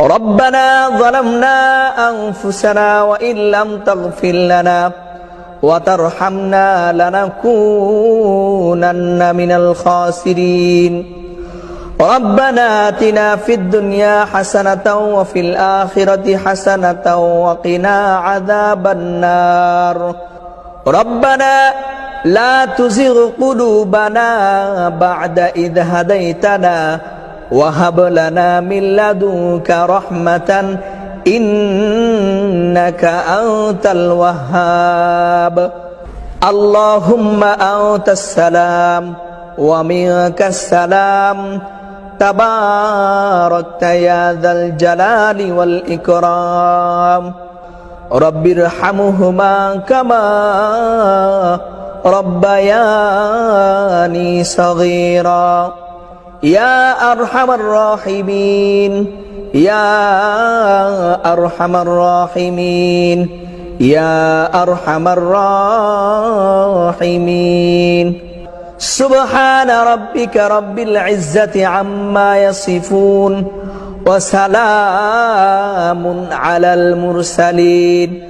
ربنا ظلمنا أنفسنا وإن لم تغفر لنا وترحمنا لنكونن من الخاسرين. ربنا آتنا في الدنيا حسنة وفي الآخرة حسنة وقنا عذاب النار. ربنا لا تزغ قلوبنا بعد إذ هديتنا وهب لنا من لدنك رحمة إنك أنت الوهاب. اللهم أنت السلام ومنك السلام. تباركت يا ذا الجلال والإكرام. رب ارحمهما كما ربياني صغيرا. يا أرحم الراحمين يا أرحم الراحمين يا أرحم الراحمين. سبحان ربك رب العزة عما يصفون وسلام على المرسلين.